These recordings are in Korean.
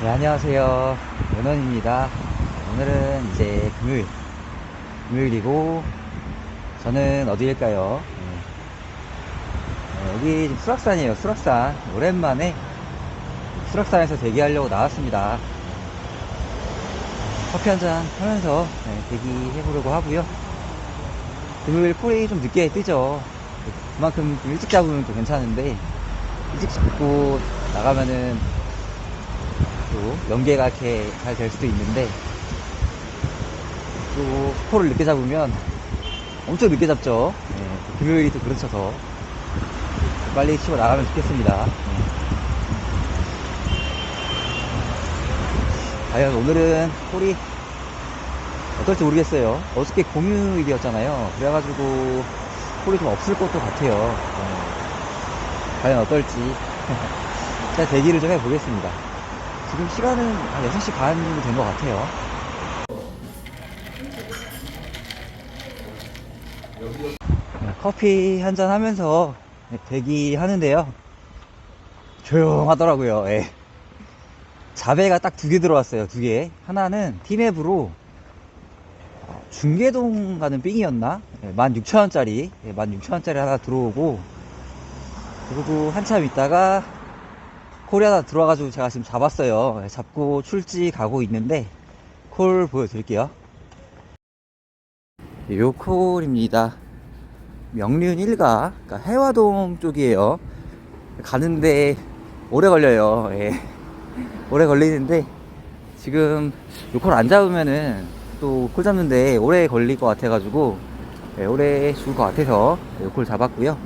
네, 안녕하세요. 연원입니다. 오늘은 이제 금요일, 금요일이고, 저는 어디일까요? 네. 어, 여기 수락산이에요, 수락산. 오랜만에 수락산에서 대기하려고 나왔습니다. 커피 한잔 하면서 네, 대기해보려고 하고요. 금요일 콜이 좀 늦게 뜨죠. 그만큼 좀 일찍 잡으면 또 괜찮은데, 일찍 잡고 나가면은 또 연계가 잘 될 수도 있는데 또 스코를 늦게 잡으면 엄청 늦게 잡죠. 예, 또 금요일이 또 그렇죠 더 빨리 치고 나가면 좋겠습니다. 예. 과연 오늘은 콜이 어떨지 모르겠어요. 어저께 공휴일이었잖아요. 그래가지고 콜이 좀 없을 것도 같아요. 예. 과연 어떨지 제가 대기를 좀 해보겠습니다. 지금 시간은 한 6시 반 정도 된 것 같아요. 네, 커피 한 잔 하면서 대기하는데요. 조용하더라고요. 예. 자배가 딱 두 개 들어왔어요. 두 개. 하나는 티맵으로 어, 중계동 가는 삥이었나? 예, 16,000원짜리. 예, 16,000원짜리 하나 들어오고 그리고 한참 있다가 하나 들어와가지고 제가 지금 잡았어요. 네, 잡고 출지 가고 있는데 콜 보여드릴게요. 요 콜입니다. 명륜 1가 그러니까 해화동 쪽이에요. 가는데 오래 걸려요. 예. 오래 걸리는데 지금 요콜 안 잡으면은 또 콜 잡는데 오래 걸릴 것 같아가지고 예, 오래 죽을 것 같아서 요콜 잡았고요.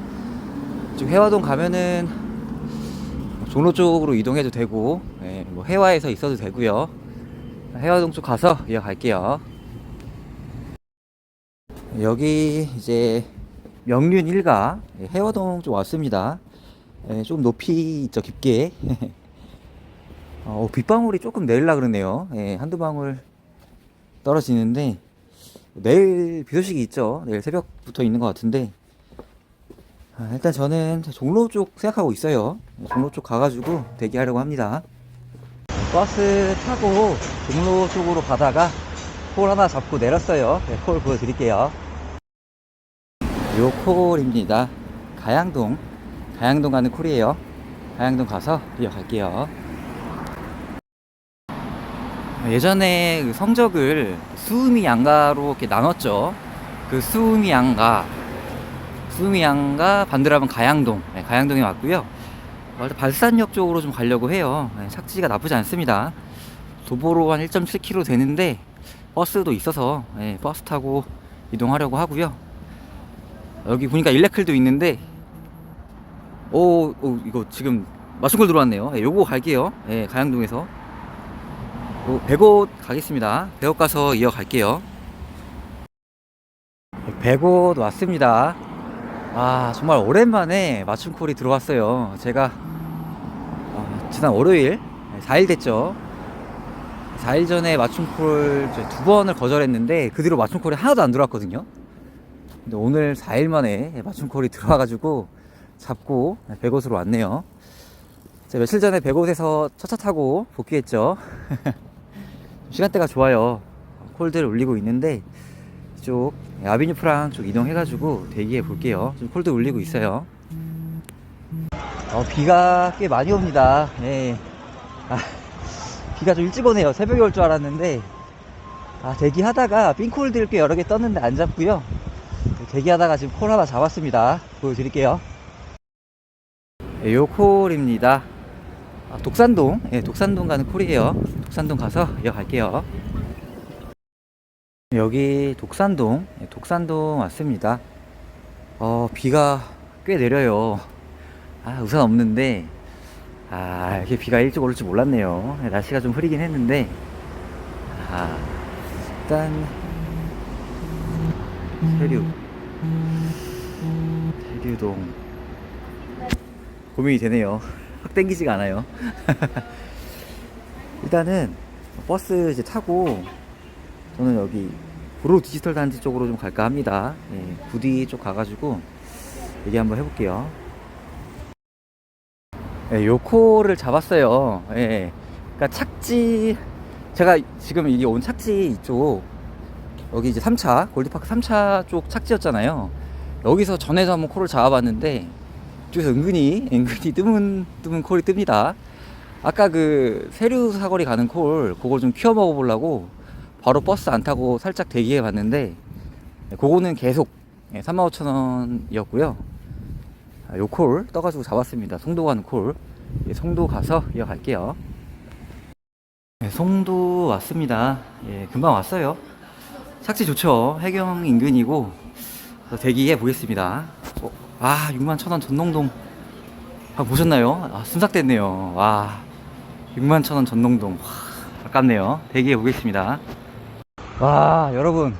지금 해화동 가면은 종로 쪽으로 이동해도 되고 예, 뭐 해화에서 있어도 되고요. 해화동 쪽 가서 이어갈게요. 여기 이제 명륜 일가 예, 해화동 쪽 왔습니다. 예, 좀 높이 있죠 깊게. 어, 빗방울이 조금 내릴라 그러네요. 예, 한두 방울 떨어지는데 내일 비 소식이 있죠. 내일 새벽부터 있는 것 같은데 아, 일단 저는 종로 쪽 생각하고 있어요. 종로 쪽 가가지고 대기하려고 합니다. 버스 타고 종로 쪽으로 가다가 콜 하나 잡고 내렸어요. 네, 콜 보여드릴게요. 요 콜입니다. 가양동. 가양동 가는 콜이에요. 가양동 가서 이어갈게요. 예전에 그 성적을 수음이 양가로 이렇게 나눴죠. 그 수음이 양가, 수미양과 반대라면 가양동, 네, 가양동에 왔고요. 어, 발산역 쪽으로 좀 가려고 해요. 네, 착지가 나쁘지 않습니다. 도보로 한 1.7km 되는데 버스도 있어서 네, 버스 타고 이동하려고 하고요. 여기 보니까 일레클도 있는데 오, 오 이거 지금 마순골 들어왔네요. 네, 요거 갈게요. 네, 가양동에서 오, 백옷 가겠습니다. 백옷 가서 이어갈게요. 백옷 왔습니다. 아 정말 오랜만에 맞춤콜이 들어왔어요. 제가 어, 지난 월요일 4일 됐죠. 4일 전에 맞춤콜 두 번을 거절했는데 그 뒤로 맞춤콜이 하나도 안 들어왔거든요. 근데 오늘 4일 만에 맞춤콜이 들어와가지고 잡고 백옷으로 왔네요. 제가 며칠 전에 백옷에서 첫차 타고 복귀했죠. 시간대가 좋아요. 콜들 올리고 있는데 이 쪽 아비뉴 프랑 쪽 이동해가지고 대기해 볼게요. 좀 콜도 울리고 있어요. 어, 비가 꽤 많이 옵니다. 예. 아, 비가 좀 일찍 오네요. 새벽에 올 줄 알았는데, 아, 대기하다가 冰콜들 꽤 여러 개 떴는데 안 잡고요. 대기하다가 지금 콜 하나 잡았습니다. 보여드릴게요. 예, 요 콜입니다. 아, 독산동, 예, 독산동 가는 콜이에요. 독산동 가서 이어갈게요. 여기 독산동, 네, 독산동 왔습니다. 어, 비가 꽤 내려요. 아, 우산 없는데, 아, 이렇게 비가 일찍 오를 줄 몰랐네요. 네, 날씨가 좀 흐리긴 했는데, 아, 일단, 세류, 세류동. 고민이 되네요. 확 땡기지가 않아요. 일단은, 버스 이제 타고, 저는 여기 구로 디지털 단지 쪽으로 좀 갈까 합니다. 예, 부디 쪽 가가지고 얘기 한번 해볼게요. 예, 요 콜을 잡았어요. 예, 그러니까 착지 제가 지금 이게 온 착지 이쪽 여기 이제 3차 골드파크 3차 쪽 착지였잖아요. 여기서 전에도 한번 콜을 잡아봤는데 이쪽에서 은근히 은근히 뜨문 뜨문 콜이 뜹니다. 아까 그 세류 사거리 가는 콜 그걸 좀 키워 먹어보려고 바로 버스 안 타고 살짝 대기해 봤는데 그거는 계속 35,000원이었고요. 아, 요콜 떠가지고 잡았습니다. 송도 가는 콜. 예, 송도 가서 이어갈게요. 네, 송도 왔습니다. 예, 금방 왔어요. 착지 좋죠. 해경 인근이고 대기해 보겠습니다. 어, 아, 6만 천원 전농동. 아, 보셨나요? 아, 순삭됐네요. 와, 6만 천원 전농동. 와, 아깝네요. 대기해 보겠습니다. 와, 여러분.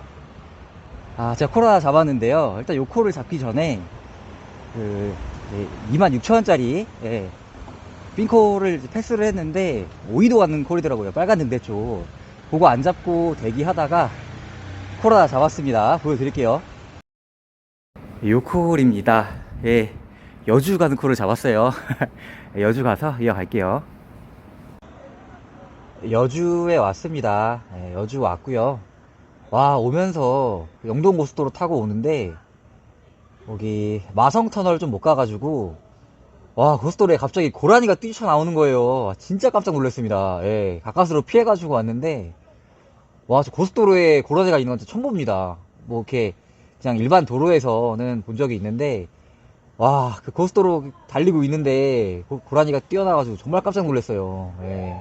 아, 제가 코로나 잡았는데요. 일단 요 코를 잡기 전에 그 2만 6천 원짜리 예, 빈콜을 이제 패스를 했는데 5위도 갖는 콜이더라고요. 빨간 등대 쪽. 그거 안 잡고 대기하다가 코로나 잡았습니다. 보여드릴게요. 요 콜입니다. 예, 여주 가는 콜을 잡았어요. 여주 가서 이어갈게요. 여주에 왔습니다. 예, 여주 왔고요. 와 오면서 영동 고속도로 타고 오는데 여기 마성 터널 좀 못 가가지고 와 고속도로에 갑자기 고라니가 뛰쳐나오는 거예요. 진짜 깜짝 놀랐습니다. 예, 가까스로 피해가지고 왔는데 와 저 고속도로에 고라니가 있는 건 처음 봅니다. 뭐 이렇게 그냥 일반 도로에서는 본 적이 있는데 와 그 고속도로 달리고 있는데 고, 고라니가 뛰어나가지고 정말 깜짝 놀랐어요. 예.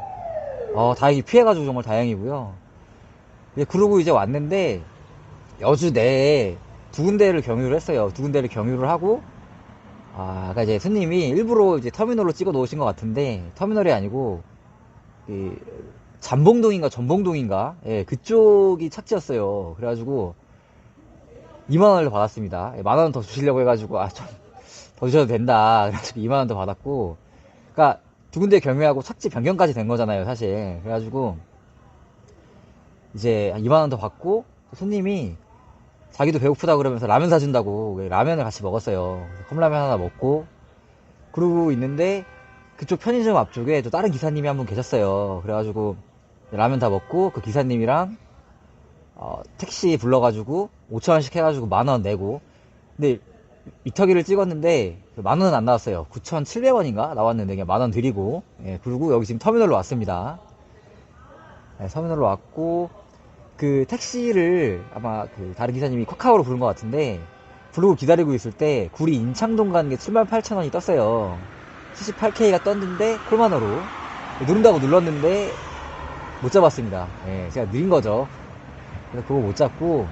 어 다행히 피해가지고 정말 다행이고요. 이제 그러고 이제 왔는데 여주 내에 두 군데를 경유를 했어요. 두 군데를 경유를 하고 아, 아까 이제 스님이 일부러 이제 터미널로 찍어 놓으신 것 같은데 터미널이 아니고 이 잠봉동인가 전봉동인가 예, 그쪽이 착지였어요. 그래가지고 2만 원을 받았습니다. 예, 만원 더 주시려고 해가지고 아 좀 더 주셔도 된다. 그래가지고 2만 원 더 받았고, 그러니까 두 군데 경유하고 착지 변경까지 된 거잖아요, 사실. 그래가지고 이제 2만 원 더 받고 손님이 자기도 배고프다 그러면서 라면 사준다고 라면을 같이 먹었어요. 컵라면 하나 먹고 그러고 있는데 그쪽 편의점 앞쪽에 또 다른 기사님이 한 분 계셨어요. 그래가지고 라면 다 먹고 그 기사님이랑 어, 택시 불러가지고 5천 원씩 해가지고 만 원 내고 근데 이터기를 찍었는데 그만 원은 안 나왔어요. 9,700원인가 나왔는데 그냥 만원 드리고 예, 그리고 여기 지금 터미널로 왔습니다. 네, 터미널로 왔고 그 택시를 아마 그 다른 기사님이 카카오로 부른 것 같은데 부르고 기다리고 있을 때 구리 인창동 가는 게 78,000원이 떴어요. 78K가 떴는데 콜만어로 누른다고 눌렀는데 못 잡았습니다. 예, 제가 느린 거죠. 그래서 그거 못 잡고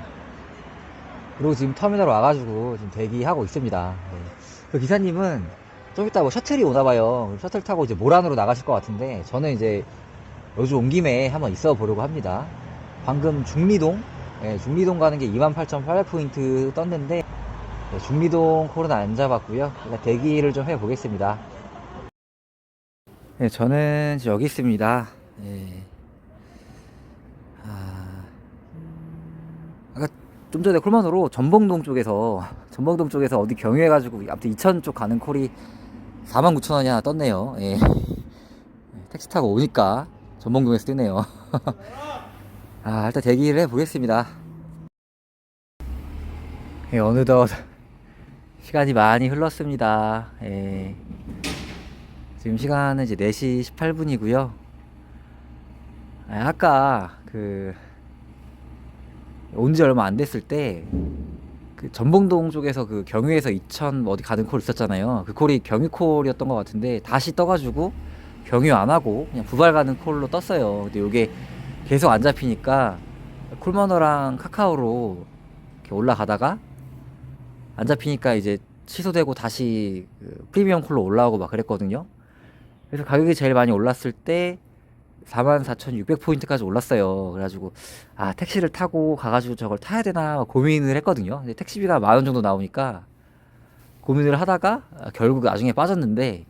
그리고 지금 터미널 와가지고 지금 대기하고 있습니다. 예. 그 기사님은 좀 이따 뭐 셔틀이 오나봐요. 셔틀 타고 이제 모란으로 나가실 것 같은데 저는 이제 여주 온 김에 한번 있어 보려고 합니다. 방금 중리동, 예, 중리동 가는 게 28,800포인트 떴는데, 예, 중리동 콜은 안 잡았고요. 일단 대기를 좀 해보겠습니다. 네, 저는 여기 있습니다. 예. 아, 아까 좀 전에 콜만으로 전봉동 쪽에서, 전봉동 쪽에서 어디 경유해가지고, 아무튼 2천 쪽 가는 콜이 49,000원이 하나 떴네요. 예. 택시 타고 오니까 전봉동에서 뜨네요. 아, 일단 대기를 해보겠습니다. 예, 어느덧 시간이 많이 흘렀습니다. 예. 지금 시간은 이제 4시 18분이고요. 아, 아까 그, 온 지 얼마 안 됐을 때, 그 전봉동 쪽에서 그 경유에서 2000 어디 가는 콜 있었잖아요. 그 콜이 경유 콜이었던 것 같은데, 다시 떠가지고, 경유 안 하고, 그냥 부발 가는 콜로 떴어요. 근데 이게 계속 안 잡히니까 콜머너랑 카카오로 이렇게 올라가다가 안 잡히니까 이제 취소되고 다시 그 프리미엄 콜로 올라오고 막 그랬거든요. 그래서 가격이 제일 많이 올랐을 때 44,600포인트까지 올랐어요. 그래가지고 아 택시를 타고 가가지고 저걸 타야 되나 고민을 했거든요. 근데 택시비가 만 원 정도 나오니까 고민을 하다가 아, 결국 나중에 빠졌는데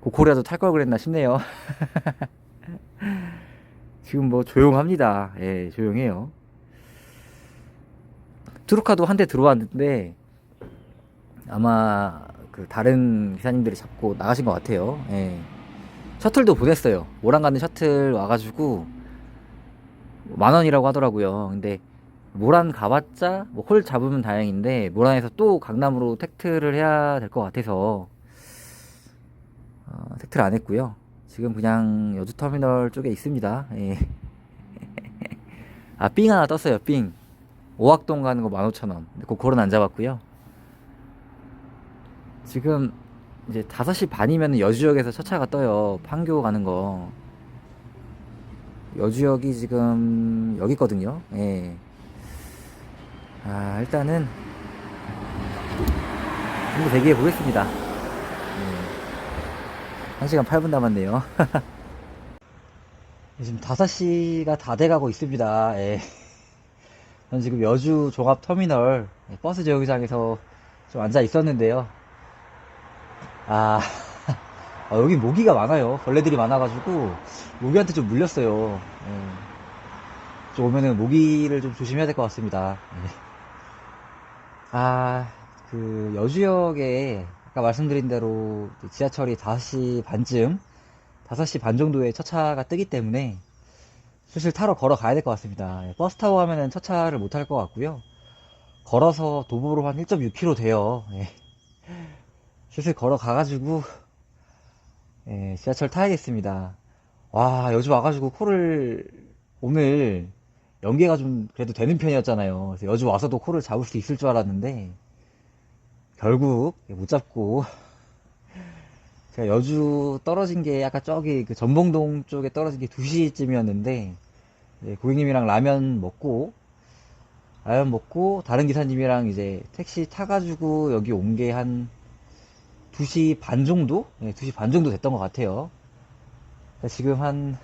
고코리아도 탈 걸 그랬나 싶네요. 지금 뭐 조용합니다. 예, 조용해요. 트루카도 한 대 들어왔는데 아마 그 다른 기사님들이 잡고 나가신 것 같아요. 예. 셔틀도 보냈어요. 모란 가는 셔틀 와가지고 만 원이라고 하더라고요. 근데 모란 가봤자 뭐 홀 잡으면 다행인데 모란에서 또 강남으로 택트를 해야 될 것 같아서 어, 택트를 안 했고요. 지금 그냥 여주 터미널 쪽에 있습니다. 예. 아, 삥 하나 떴어요, 삥. 오학동 가는 거 15,000원. 그거는 안 잡았고요. 지금 이제 5시 반이면 여주역에서 첫 차가 떠요. 판교 가는 거. 여주역이 지금 여기 있거든요. 예. 아, 일단은 좀더 대기해 보겠습니다. 예. 1시간 8분 남았네요. 지금 5시가 다 돼가고 있습니다. 예. 전 지금 여주 종합터미널 버스 제휴장에서 좀 앉아 있었는데요. 아, 아, 여기 모기가 많아요. 벌레들이 많아가지고 모기한테 좀 물렸어요. 예. 좀 오면은 모기를 좀 조심해야 될 것 같습니다. 예. 아, 그 여주역에 아까 말씀드린 대로 지하철이 5시 반쯤, 5시 반 정도에 첫 차가 뜨기 때문에 슬슬 타러 걸어 가야 될 것 같습니다. 예, 버스 타고 가면은 첫 차를 못 탈 것 같고요. 걸어서 도보로 한 1.6km 돼요. 예. 슬슬 걸어 가가지고 예, 지하철 타야겠습니다. 와 여주 와가지고 코를 오늘 연계가 좀 그래도 되는 편이었잖아요. 그래서 여주 와서도 코를 잡을 수 있을 줄 알았는데 결국 못 잡고 제가 여주 떨어진 게 아까 저기 그 전봉동 쪽에 떨어진 게 2시쯤이었는데 고객님이랑 라면 먹고 라면 먹고 다른 기사님이랑 이제 택시 타가지고 여기 온 게 한 2시 반 정도? 네, 2시 반 정도 됐던 것 같아요. 지금 한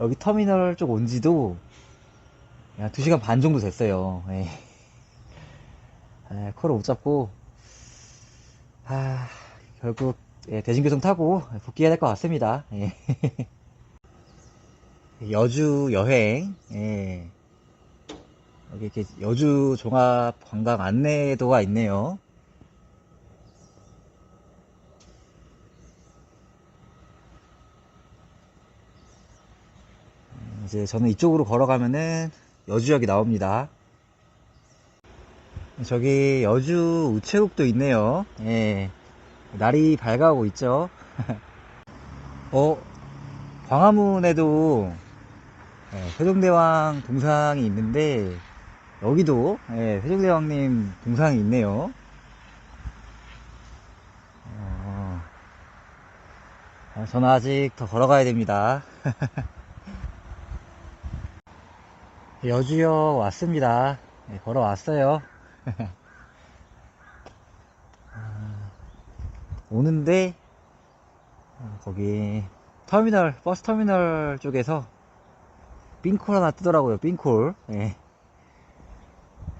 여기 터미널 쪽 온 지도 한 2시간 반 정도 됐어요. 예. 아, 코를 못 잡고 아, 결국 예, 대중교통 타고 복귀해야 될 것 같습니다. 예. 여주 여행 예. 여기 이렇게 여주 종합 관광 안내도가 있네요. 이제 저는 이쪽으로 걸어가면은 여주역이 나옵니다. 저기 여주 우체국도 있네요. 예. 날이 밝아오고 있죠. 어, 광화문에도 예, 세종대왕 동상이 있는데 여기도 예, 세종대왕님 동상이 있네요. 어, 아, 저는 아직 더 걸어가야 됩니다. 여주여 왔습니다. 예, 네, 걸어왔어요. 어, 오는데 어, 거기 터미널 버스 터미널 쪽에서 빙콜 하나 뜨더라고요. 빙콜 네.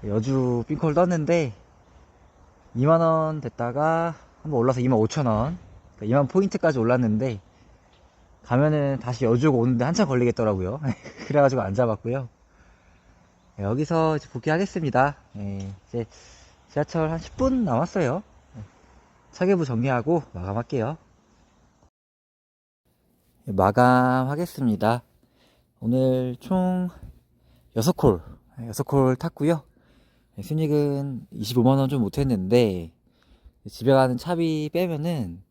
여주 빙콜 떴는데 2만원 됐다가 한번 올라서 2만 5천원 2만 포인트까지 올랐는데 가면은 다시 여주고 오는데 한참 걸리겠더라고요 그래가지고 안 잡았고요 예, 여기서 복귀하겠습니다. 예, 이제 지하철 한 10분 남았어요. 예, 차계부 정리하고 마감할게요. 예, 마감하겠습니다. 오늘 총 6콜, 6콜 탔고요. 예, 순익은 25만원 좀 못했는데, 집에 가는 차비 빼면은,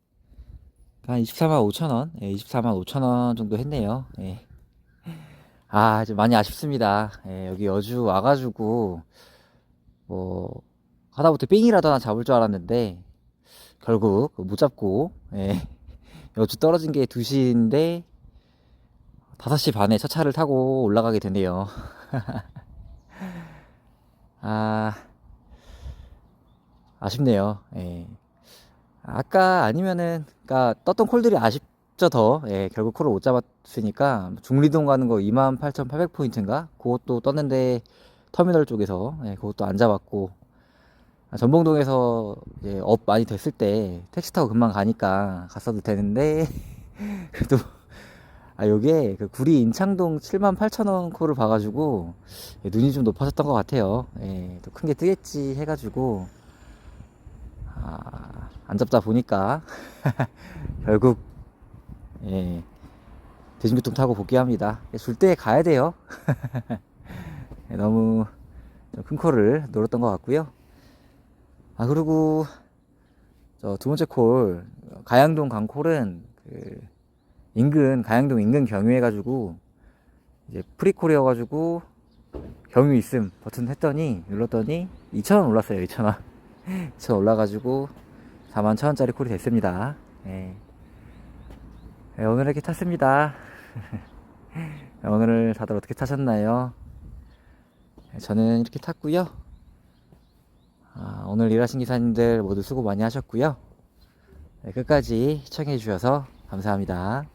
한 24만 5천원, 24만 5천원 정도 했네요. 예. 아, 좀 많이 아쉽습니다. 예, 여기 여주 와가지고, 뭐, 하다부터 삥이라도 하나 잡을 줄 알았는데, 결국 못 잡고, 예, 여주 떨어진 게 2시인데, 5시 반에 첫 차를 타고 올라가게 되네요. 아, 아쉽네요. 예. 아까 아니면은, 그니까, 떴던 콜들이 아쉽 죠, 더. 예, 결국 콜을 못 잡았으니까, 중리동 가는 거 28,800포인트인가? 그것도 떴는데, 터미널 쪽에서, 예, 그것도 안 잡았고, 아, 전봉동에서, 이제, 업 많이 됐을 때, 택시 타고 금방 가니까 갔어도 되는데, 그래도, 아, 요게, 그 구리 인창동 78,000원 콜을 봐가지고, 예, 눈이 좀 높아졌던 것 같아요. 예, 또 큰 게 뜨겠지 해가지고, 아, 안 잡다 보니까 결국 예, 대중교통 타고 복귀합니다. 줄 때 가야 돼요. 예, 너무 좀큰 콜을 노렸던 것 같고요. 아 그리고 저두 번째 콜 가양동 강콜은 그 인근 가양동 인근 경유해 가지고 이제 프리콜이어 가지고 경유 있음 버튼 했더니 눌렀더니 2,000원 올랐어요 2,000원 2,000원 올라가지고 4만 1,000원짜리 콜이 됐습니다 예. 예, 오늘 이렇게 탔습니다. 오늘 다들 어떻게 타셨나요? 예, 저는 이렇게 탔고요. 아, 오늘 일하신 기사님들 모두 수고 많이 하셨고요. 네, 끝까지 시청해 주셔서 감사합니다